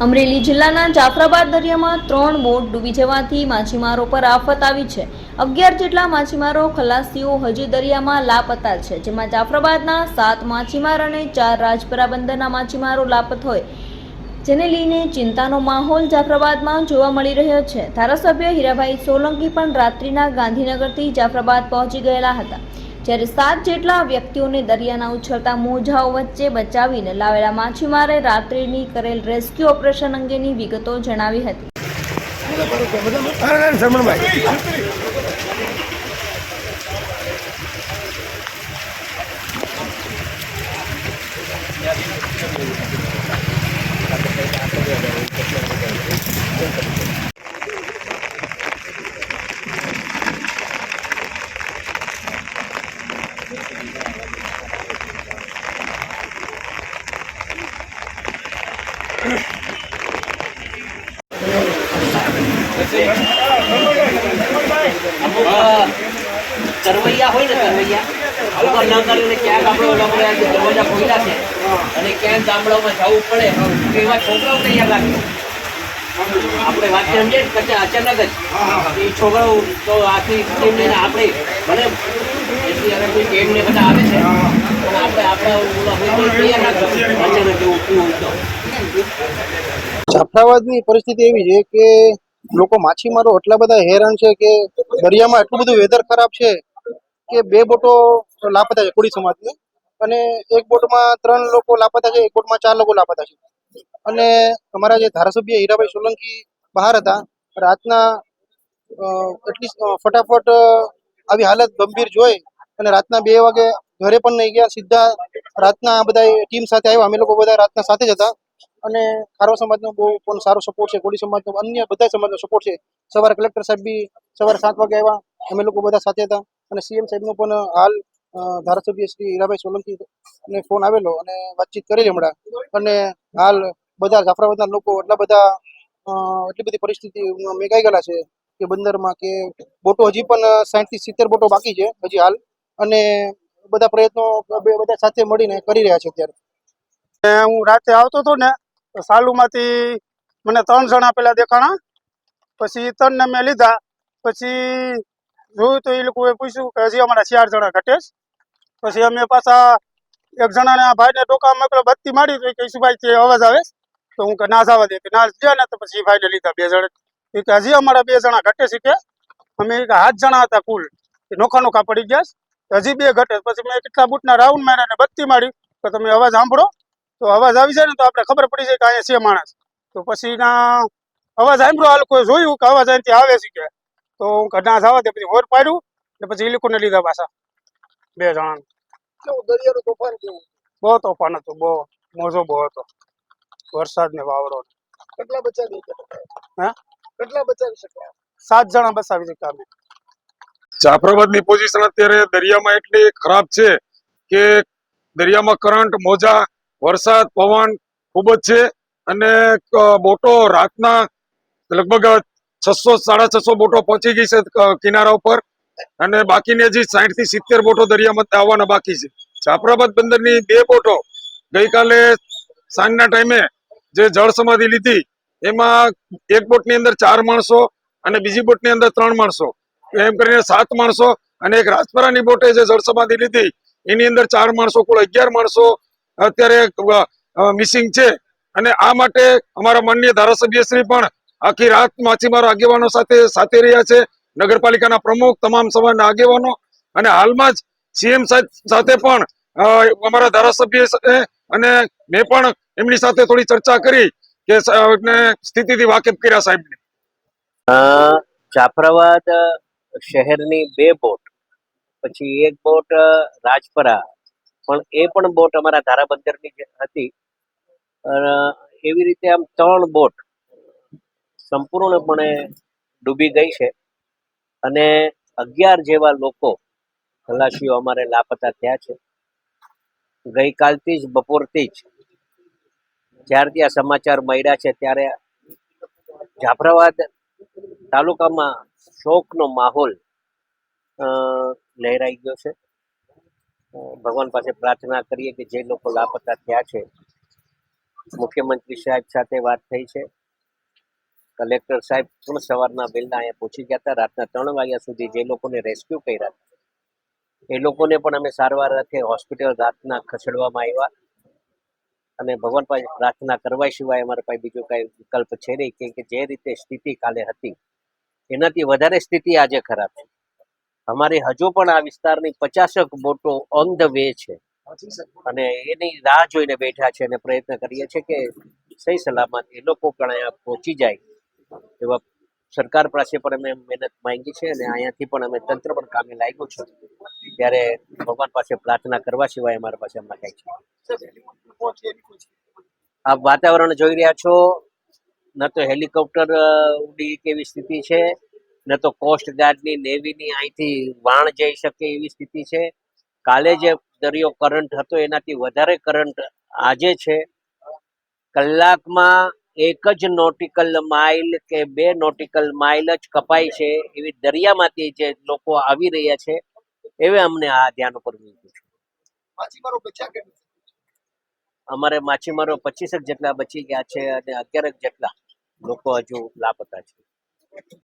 અમરેલી જિલ્લાના જાફરાબાદ દરિયામાં ત્રણ બોટ ડૂબી જવાથી માછીમારો પર આફત આવી છે. અગિયાર જેટલા માછીમારો, ખલાસીઓ હજી દરિયામાં લાપતા છે, જેમાં જાફરાબાદના સાત માછીમાર અને ચાર રાજપરા બંદરના માછીમારો લાપત હોય. જેને લઈને ચિંતાનો માહોલ જાફરાબાદમાં જોવા મળી રહ્યો છે. ધારાસભ્ય હીરાભાઈ સોલંકી પણ રાત્રિના ગાંધીનગરથી જાફરાબાદ પહોંચી ગયેલા હતા. જ્યારે સાત જેટલા વ્યક્તિઓને દરિયાના ઉછળતા મોજાઓ વચ્ચે બચાવીને લાવેલા માછીમારે રાત્રિની કરેલ રેસ્ક્યુ ઓપરેશન અંગેની વિગતો જણાવી હતી. તરવૈયા હોય ને તરવૈયા આવું ન કરીને ક્યાંક આપણે ઓલા બધા દરવાજા ખોલ્યા છે અને ક્યાંક ગામડાઓમાં જવું પડે એવા છોકરાઓ તૈયાર રાખજો આપણે વાત સમજે પછી અચાનક જ. એ છોકરાઓ તો આથી ટીમ આપણે, ભલે એસી બધા આવે છે, પણ આપણે આપણા તૈયાર રાખજો અચાનક એવું હોય તો. પરિસ્થિતિ એવી છે કે લોકો માછીમારો એટલા બધા હેરાન છે કે દરિયામાં એટલું બધું વેધર ખરાબ છે કે બે બોટો લાપતા છે કોળી સમાજની. અને એક બોટમાં ત્રણ લોકો લાપતા છે એક બોટમાં ચાર લોકો લાપતા છે. અને અમારા જે ધારાસભ્ય હીરાભાઈ સોલંકી બહાર હતા રાતના અ, એટલી ફટાફટ આવી હાલત ગંભીર જોઈ અને રાતના બે વાગે ઘરે પણ નહીં ગયા સીધા રાતના બધા ટીમ સાથે આવ્યા. અમે લોકો બધા રાતના સાથે જ હતા. અને ખારવા સમાજનો બહુ પણ સારો સપોર્ટ છે. કોળી સમાજનો, અન્ય બધા સમાજનો સપોર્ટ છે. સવારે કલેક્ટર સાહેબ બી સવારે સાત વાગે આવ્યા. અમે લોકો બધા સાથે હતા. અને સીએમ સાહેબનો પણ હાલ ધારાસભ્ય શ્રી હીરાભાઈ સોલંકી ને ફોન આવેલો અને વાતચીત કરેલી હમણાં. અને હાલ બધા જાફરાબાદના લોકો એટલા બધા એટલી બધી પરિસ્થિતિ મેઘાઈ ગયેલા છે? કે બંદરમાં કે બોટો હજી પણ સાઠ સિત્તેર બોટો બાકી છે હજી હાલ. અને બધા પ્રયત્નો બધા સાથે મળીને કરી રહ્યા છે અત્યારે. હું રાતે આવતો હતો ને સાલુમાંથી મને ત્રણ જણા પેલા દેખાણા. પછી ત્રણને મેં લીધા. પછી જોયું તો એ લોકોએ પૂછ્યું કે હજી અમારા ચાર જણા ઘટે પછી અમે પાછા એક જણાને ભાઈને ટોકા મોકલો બત્તી મારી તો એ કે ભાઈ તે અવાજ આવે તો હું કે, ના, જવા દે. કે, ના જ્યાં ને તો પછી ભાઈને લીધા બે જણા. કે, હજી અમારા બે જણા ઘટે છે કે? અમે સાત જણા હતા કુલ. નોખા નોખા પડી ગયા. હજી બે ઘટે. પછી મેં કેટલા બૂટના રાઉન્ડ માર્યા ને બત્તી મારી. તો તમે અવાજ સાંભળો. તો અવાજ આવી જાય ને તો આપણે ખબર પડી જાય કે અહીંયા છે માણસ. તો પછી ના અવાજ સાંભળ્યો આ લોકોએ જોયું કે અવાજ અહીંથી આવે છે કે. તો હું કે થવા તે પછી હોર પાડ્યું ને પછી એ લોકોને લીધા પાછા. બે જણા. દરિયાનું તોફાન કેવું? બહુ તોફાન હતું બહુ. મોજો બહુ હતો. વરસાદ ને વાવરો કેટલા બચાવી હા? કેટલા બચાવી શક્યા સાત જણા બચાવી શક્યા અમે. જાફરાબાદની પોઝિશન અત્યારે દરિયામાં એટલી ખરાબ છે કે દરિયામાં કરંટ મોજા વરસાદ, પવન ખૂબ જ છે અને બોટો રાતના લગભગ છસો, સાડા છસો બોટો પહોંચી ગઈ છે કિનારા ઉપર. અને બાકીની હજી સાઠથી સિત્તેર બોટો દરિયામાં આવવાના બાકી છે. જાફરાબાદ બંદરની બે બોટો ગઈકાલે સાંજના ટાઈમે જે જળ સમાધિ લીધી, એમાં એક બોટની અંદર ચાર માણસો અને બીજી બોટની અંદર ત્રણ માણસો. એમ કરીને સાત માણસો અને એક રાજપરાની બોટે જે જળ સમાધિ લીધી, એની અંદર ચાર માણસો કુલ અગિયાર માણસો અત્યારે મિસિંગ છે. અને આ માટે અમારા માનનીય ધારાસભ્યશ્રી પણ આખી રાત માછીમારો આગેવાનો સાથે સાથે રહ્યા છે. નગરપાલિકાના પ્રમુખ, તમામ સમાજના આગેવાનો. અને હાલમાં જ સીએમ સાથે પણ અમારા ધારાસભ્ય અને મેં પણ એમની સાથે થોડી ચર્ચા કરી કે સ્થિતિથી વાકેફ કર્યા સાહેબને. જાફરાબાદ શહેરની બે બોટ, પછી એક બોટ રાજપરા પણ એ પણ બોટ અમારા ધારાબંદરની ની હતી એવી રીતે આમ ત્રણ બોટ સંપૂર્ણપણે ડૂબી ગઈ છે. અને અગિયાર જેવા લોકો ખલાસીઓ અમારે લાપતા થયા છે. ગઈકાલથી જ, બપોરથી જ જ્યારથી આ સમાચાર મળ્યા છે, ત્યારે જાફરાબાદ તાલુકામાં શોકનો માહોલ લહેરાઈ ગયો છે. ભગવાન પાસે પ્રાર્થના કરીએ કે જે લોકો લાપતા થયા છે, મુખ્યમંત્રી સાહેબ સાથે વાત થઈ છે. કલેક્ટર સાહેબ પણ સવારના વહેલા અહીંયા પહોંચી ગયા હતા. રાતના ત્રણ વાગ્યા સુધી જે લોકોને રેસ્ક્યુ કર્યા હતા. એ લોકોને પણ અમે સારવાર અર્થે હોસ્પિટલ રાતના ખસેડવામાં આવ્યા. અને ભગવાન પાસે પ્રાર્થના કરવા સિવાય અમારા પાસે બીજો કાંઈ વિકલ્પ છે નહીં કે જે રીતે સ્થિતિ કાલે હતી, એનાથી વધારે સ્થિતિ આજે ખરાબ છે. અમારી હજુ પણ આ વિસ્તારની પચાસક બોટો ઓન ધ વે છે. અને એની રાહ જોઈને બેઠા છે અને પ્રયત્ન કરીએ છીએ કે સહી સલામત એ લોકો પણ અહીંયા પહોંચી જાય એવા સરકાર પાસે પણ અમે મહેનત માંગી છે અને અહીંયાથી પણ અમે તંત્ર પણ કામે લાગ્યું છે. ત્યારે ભગવાન પાસે પ્રાર્થના કરવા સિવાય અમારા પાસે હમણાં કંઈ છે આપ વાતાવરણ જોઈ રહ્યા છો, ન તો હેલિકોપ્ટર ઉડી કેવી સ્થિતિ છે? ન તો કોસ્ટ ગાર્ડની નેવીની અહીંથી વાણ જઈ શકે એવી સ્થિતિ છે. કાલે જે દરિયો કરંટ હતો એનાથી વધારે કરંટ આજે છે. કલાકમાં એક જ નોટિકલ માઇલ કે બે નોટિકલ માઇલ જ કપાય છે એવી દરિયામાંથી જે લોકો આવી રહ્યા છે. એવે અમને આ ધ્યાન ઉપર મૂક્યું છે. અમારે માછીમારો પચીસક જેટલા બચી ગયા છે અને અગિયારક જેટલા લોકો હજુ લાપતા છે.